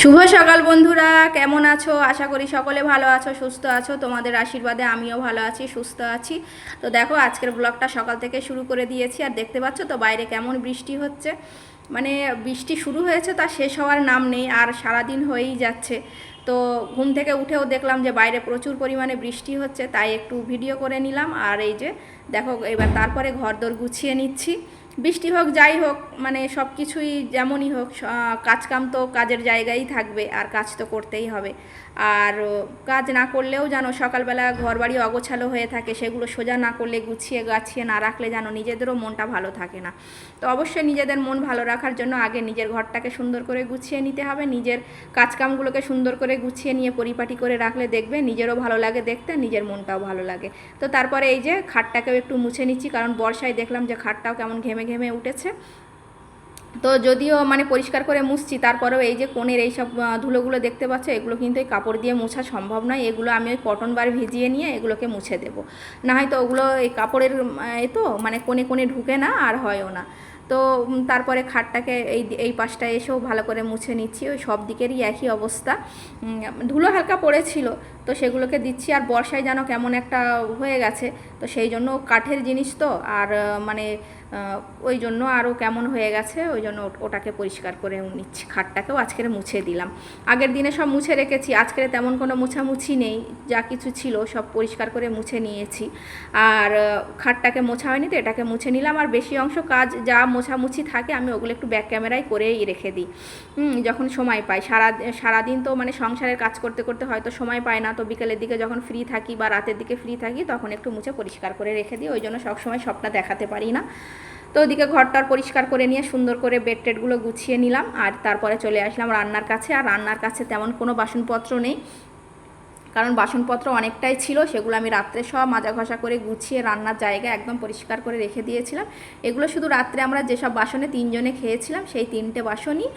শুভ সকাল বন্ধুরা, কেমন আছো? আশা করি সকলে ভালো আছো, সুস্থ আছো। তোমাদের আশীর্বাদে আমিও ভালো আছি, সুস্থ আছি। তো দেখো, আজকের ব্লগটা সকাল থেকে শুরু করে দিয়েছি। আর দেখতে পাচ্ছ তো, বাইরে কেমন বৃষ্টি হচ্ছে। মানে বৃষ্টি শুরু হয়েছে, তা শেষ হওয়ার নাম নেই, আর সারাদিন হয়েই যাচ্ছে। তো ঘুম থেকে উঠেও দেখলাম যে, বাইরে প্রচুর পরিমাণে বৃষ্টি হচ্ছে, তাই একটু ভিডিও করে নিলাম। আর এই যে, দেখো, এবার তারপরে ঘরদোর গুছিয়ে নিচ্ছি। বৃষ্টি হোক, যাই হোক মানে সব কিছুই যেমনই হোক কাজকাম তো কাজের জায়গায় থাকবে, আর কাজ তো করতেই হবে। আর কাজ না করলেও জানো সকালবেলা ঘর বাড়ি অগোছালো হয়ে থাকে, সেগুলো সোজা না করলে, গুছিয়ে গাছিয়ে না রাখলে জানো নিজেদেরও মনটা ভালো থাকে না। তো অবশ্যই নিজেদের মন ভালো রাখার জন্য আগে নিজের ঘরটাকে সুন্দর করে গুছিয়ে নিতে হবে, নিজের কাজকামগুলোকে সুন্দর করে গুছিয়ে নিয়ে পরিপাটি করে রাখলে দেখবে নিজেরও ভালো লাগে দেখতে, নিজের মনটাও ভালো লাগে। তো তারপরে এই যে খাটটাকেও একটু মুছে নিচ্ছি, কারণ বর্ষায় দেখলাম যে খাটটাও কেমন ঘেমে ঘেমে ঘেমে উঠেছে। তো যদিও মানে পরিষ্কার করে মুছছি, তারপরেও এই যে কোণের এইসব ধুলোগুলো দেখতে পাচ্ছ, এগুলো কিন্তু এই কাপড় দিয়ে মোছা সম্ভব নয়। এগুলো আমি ওই কটন বার ভিজিয়ে নিয়ে এগুলোকে মুছে দেব। না হয়তো ওগুলো এই কাপড়ের এ তো মানে কোণে কোণে ঢুকে না, আর হয়ও না। তো তারপরে খাটটাকে এই এই পাশটায় এসেও ভালো করে মুছে নিচ্ছি। ওই সব দিকেরই একই অবস্থা। ধুলো হালকা পড়েছিল, তো সেগুলোকে দিচ্ছি। আর বর্ষায় যেন কেমন একটা হয়ে গেছে, তো সেই জন্য কাঠের জিনিস তো, আর মানে ওই জন্য আরও কেমন হয়ে গেছে, ওই জন্য ওটাকে পরিষ্কার করে নিচ্ছি খাটটাকেও আজকের মুছে দিলাম। আগের দিনে সব মুছে রেখেছি, আজকের তেমন কোনো মুছামুছি নেই, যা কিছু ছিল সব পরিষ্কার করে মুছে নিয়েছি। আর খাটটাকে মোছা হয়নি তো, এটাকে মুছে নিলাম। আর বেশি অংশ কাজ যা মোছামুছি থাকে আমি ওগুলো একটু ব্যাক ক্যামেরায় করেই রেখে দিই। যখন সময় পাই। সারা, সারাদিন তো মানে সংসারের কাজ করতে করতে হয়তো সময় পায় না, তো বিকেলের দিকে যখন ফ্রি থাকি বা রাতের দিকে ফ্রি থাকি, তখন একটু মুছে পরিষ্কার করে রেখে দিই। ওই জন্য সবসময় সবটা দেখাতে পারি না। তো ওদিকে ঘরটার পরিষ্কার করে নিয়ে সুন্দর করে বেড টেডগুলো গুছিয়ে নিলাম আর তারপরে চলে আসলাম রান্নার কাছে। আর রান্নার কাছে তেমন কোনো বাসনপত্র নেই। কারণ বাসনপত্র অনেকটাই ছিল, সেগুলো আমি রাত্রে সব মাজা ঘষা করে গুছিয়ে রান্নার জায়গা একদম পরিষ্কার করে রেখে দিয়েছিলাম। এগুলো শুধু রাত্রে আমরা যেসব বাসনে তিনজনে খেয়েছিলাম, সেই তিনটে বাসনই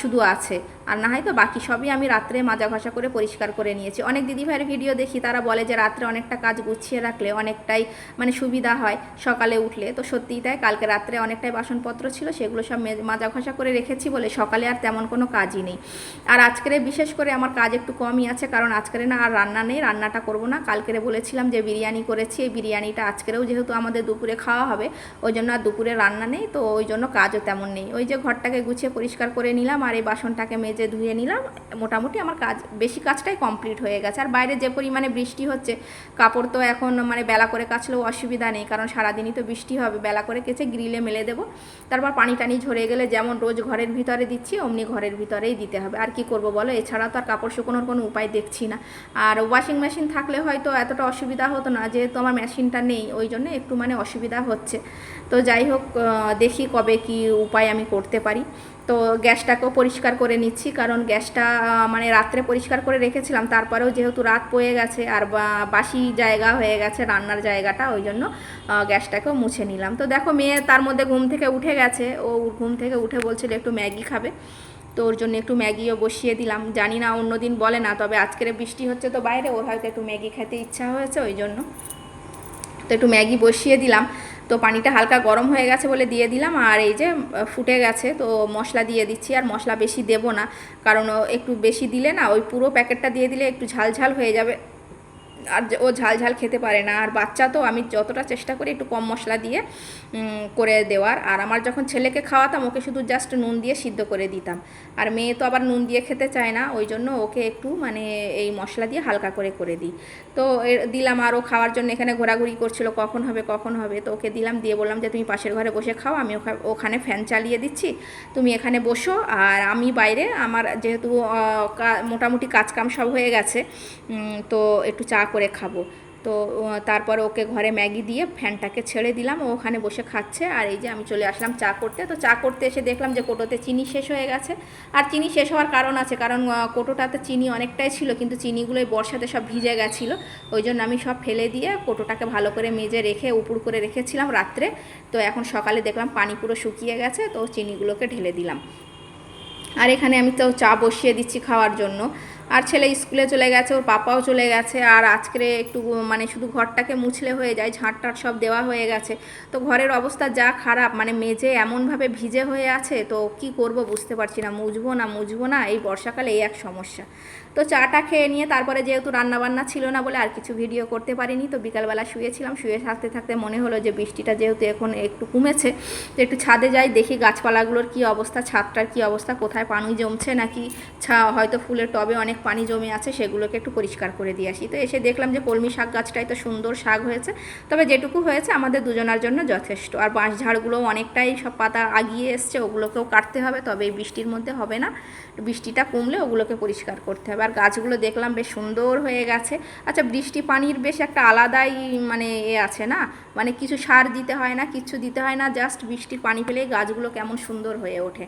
শুধু আছে। আর না হয় তো বাকি সবই আমি রাত্রে মাজা ঘষা করে পরিষ্কার করে নিয়েছি। অনেক দিদিভাইয়ের ভিডিও দেখি, তারা বলে যে রাত্রে অনেকটা কাজ গুছিয়ে রাখলে অনেকটাই মানে সুবিধা হয় সকালে উঠলে। তো সত্যিই তাই, কালকে রাত্রে অনেকটাই বাসনপত্র ছিল, সেগুলো সব মাজা ঘষা করে রেখেছি বলে সকালে আর তেমন কোনো কাজই নেই। আর আজকের বিশেষ করে আমার কাজ একটু কমই আছে, কারণ আজকের না, আর রান্না নেই, রান্নাটা করব না। কালকেরে বলেছিলাম যে বিরিয়ানি করেছি, এই বিরিয়ানিটা আজকেরও যেহেতু আমাদের দুপুরে খাওয়া হবে, ওই জন্য আর দুপুরে রান্না নেই, তো ওই জন্য কাজও তেমন নেই। ওই যে ঘরটাকে গুছিয়ে পরিষ্কার করে নিলাম, আর এই বাসনটাকে মেজে ধুয়ে নিলাম, মোটামুটি আমার কাজ, বেশি কাজটাই কমপ্লিট হয়ে গেছে। আর বাইরে যে পরিমাণে বৃষ্টি হচ্ছে, কাপড় তো এখন মানে বেলা করে কাচলেও অসুবিধা নেই, কারণ সারাদিনই তো বৃষ্টি হবে, বেলা করে কেচে গ্রিলে মেলে দেবো। তারপর পানি টানি ঝরে গেলে যেমন রোজ ঘরের ভিতরে দিচ্ছি, অমনি ঘরের ভিতরেই দিতে হবে। আর কি করব বলো? এছাড়া তো আর কাপড় শুকোনোর কোনো উপায় দেখছি না। আর ওয়াশিং মেশিন থাকলে হয়তো এতটা অসুবিধা হতো না, যেহেতু আমার মেশিনটা নেই, ওই জন্য একটু মানে অসুবিধা হচ্ছে। তো যাই হোক দেখি কবে কি উপায় আমি করতে পারি। তো গ্যাসটাকেও পরিষ্কার করে নিচ্ছি, কারণ গ্যাসটা মানে রাত্রে পরিষ্কার করে রেখেছিলাম, তারপরেও যেহেতু রাত পয়ে গেছে আর বাসি জায়গা হয়ে গেছে, রান্নার জায়গাটা, ওই জন্য গ্যাসটাকেও মুছে নিলাম। তো দেখো মেয়ে তার মধ্যে ঘুম থেকে উঠে গেছে, ও ঘুম থেকে উঠে বলছিল একটু ম্যাগি খাবে। তো ওর জন্য একটু ম্যাগিও বসিয়ে দিলাম। জানি না, অন্য দিন বলে না, তবে আজকের বৃষ্টি হচ্ছে তো বাইরে, ওর হয়তো একটু ম্যাগি খেতে ইচ্ছা হয়েছে ওই জন্য। তো একটু ম্যাগি বসিয়ে দিলাম। তো পানিটা হালকা গরম হয়ে গেছে বলে দিয়ে দিলাম, আর এই যে ফুটে গেছে, তো মশলা দিয়ে দিচ্ছি, আর মশলা বেশি দেব না, কারণ একটু বেশি দিলে না, ওই পুরো প্যাকেটটা দিয়ে দিলে একটু ঝাল ঝাল হয়ে যাবে। আর ও ঝাল ঝাল খেতে পারে না। আর বাচ্চা তো আমি যতটা চেষ্টা করি একটু কম মশলা দিয়ে করে দেওয়ার। আর আমার যখন ছেলেকে খাওয়াতাম, ওকে শুধু জাস্ট নুন দিয়ে সিদ্ধ করে দিতাম। আর মেয়ে তো আবার নুন দিয়ে খেতে চায় না, ওই জন্য ওকে একটু মানে এই মশলা দিয়ে হালকা করে করে দিই। তো দিলাম আর ও খাওয়ার জন্য এখানে ঘোরাঘুরি করছিল, কখন হবে কখন হবে? তো ওকে দিলাম, দিয়ে বললাম যে, তুমি পাশের ঘরে বসে খাও, আমি ওখা- ওখানে ফ্যান চালিয়ে দিচ্ছি। তুমি এখানে বসো। আর আমি বাইরে, আমার যেহেতু মোটামুটি কাজকাম সব হয়ে গেছে তো একটু চা করে খাব। তো তারপরে ওকে ঘরে ম্যাগি দিয়ে ফ্যানটাকে ছেড়ে দিলাম। ও ওখানে বসে খাচ্ছে। আর এই যে আমি চলে আসলাম চা করতে। তো চা করতে এসে দেখলাম যে কোটোতে চিনি শেষ হয়ে গেছে। আর চিনি শেষ হওয়ার কারণ আছে। কারণ কোটোটাতে চিনি অনেকটাই ছিল, কিন্তু চিনিগুলো এই বর্ষাতে সব ভিজে গেছিল। ওই জন্য আমি সব ফেলে দিয়ে কোটোটাকে ভালো করে মেজে রেখে, উপুর করে রেখেছিলাম রাত্রে। তো এখন সকালে দেখলাম পানি পুরো শুকিয়ে গেছে। তো চিনিগুলোকে ঢেলে দিলাম। আর এখানে আমি তো চা বসিয়ে দিচ্ছি খাওয়ার জন্য। আর ছেলে স্কুলে চলে গেছে, ওর পাপাও চলে গেছে। আর আজকে একটু মানে শুধু ঘরটাকে মুছলে হয়ে যায় ঝাঁটটাট সব দেওয়া হয়ে গেছে। তো ঘরের অবস্থা যা খারাপ মানে মেঝে এমনভাবে ভিজে হয়ে আছে, তো কি করব বুঝতে পারছি না। মুছবো না মুছবো না, এই বর্ষাকালে এই এক সমস্যা। তো চাটা খেয়ে নিয়ে তারপরে যেহেতু রান্নাবান্না ছিল না বলে আর কিছু ভিডিও করতে পারিনি, তো বিকালবেলা শুয়েছিলাম, শুয়ে থাকতে থাকতে মনে হলো যে বৃষ্টিটা যেহেতু এখন একটু কমেছে, তো একটু ছাদে যাই, দেখি গাছপালাগুলোর কি অবস্থা, ছাদটার কি অবস্থা, কোথায় পানি জমছে নাকি, ছা, হয়তো ফুলের টবে অনেক পানি জমে আছে, সেগুলোকে একটু পরিষ্কার করে দিয়ে আসি। তো এসে দেখলাম যে কলমি শাক গাছটাই তো সুন্দর শাক হয়েছে। তবে যেটুকু হয়েছে আমাদের দুজনার জন্য যথেষ্ট। আর বাঁশ ঝাড়গুলোও অনেকটাই সব পাতা আগিয়ে এসছে, ওগুলোকেও কাটতে হবে, তবে এই বৃষ্টির মধ্যে হবে না। বৃষ্টিটা কমলে ওগুলোকে পরিষ্কার করতে হবে। আর গাছগুলো দেখলাম বেশ সুন্দর হয়ে গেছে। আচ্ছা বৃষ্টি পানির বেশ একটা আলাদাই মানে এ আছে না? মানে কিছু সার দিতে হয় না, কিছু দিতে হয় না, জাস্ট বৃষ্টির পানি পেলেই গাছগুলো কেমন সুন্দর হয়ে ওঠে।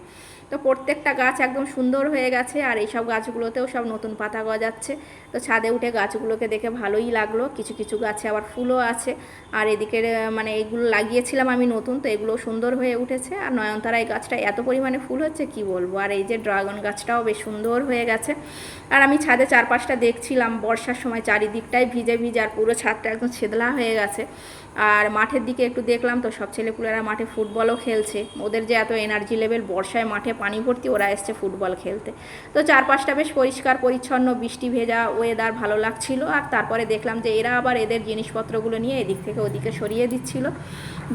তো প্রত্যেকটা গাছ একদম সুন্দর হয়ে গেছে আর এইসব গাছগুলোতেও সব নতুন পাতা গজাচ্ছে। তো ছাদে উঠে গাছগুলোকে দেখে ভালোই লাগল। কিছু কিছু গাছে আবার ফুলও আছে। আর এদিকের মানে এইগুলো লাগিয়েছিলাম আমি নতুন, তো এগুলো সুন্দর হয়ে উঠেছে। আর নয়নতারা এই গাছটা এত পরিমাণে ফুল হচ্ছে, কি বলব? আর এই যে ড্রাগন গাছটাও বেশ সুন্দর হয়ে গেছে। আর আমি ছাদে চারপাশটা দেখছিলাম, বর্ষার সময় চারিদিকটাই ভিজে ভিজে, আর পুরো ছাদটা একদম ছেদলা হয়ে গেছে। আর মাঠের দিকে একটু দেখলাম তো সব ছেলেপুলেরা মাঠে ফুটবলও খেলছে। ওদের যে এত এনার্জি লেভেল বর্ষায় মাঠে পানি ভর্তি, ওরা এসছে ফুটবল খেলতে। তো চারপাশটা বেশ পরিষ্কার, পরিচ্ছন্ন, বৃষ্টি ভেজা ওয়েদার ভালো লাগছিল। আর তারপরে দেখলাম যে এরা আবার এদের জিনিসপত্রগুলো নিয়ে এদিক থেকে ওদিকে সরিয়ে দিচ্ছিল।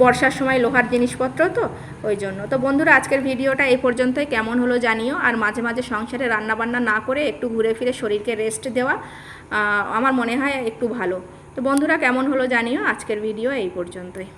বর্ষার সময় লোহার জিনিসপত্র তো, ওই জন্য। তো বন্ধুরা, আজকের ভিডিওটা এই পর্যন্তই। কেমন হলো জানিও। আর মাঝে মাঝে সংসারে রান্নাবান্না না করে একটু ঘুরে ফিরে শরীরকে রেস্ট দেওয়া আমার মনে হয় একটু ভালো। তো বন্ধুরা, কেমন হলো জানিও আজকের ভিডিও এই পর্যন্তই।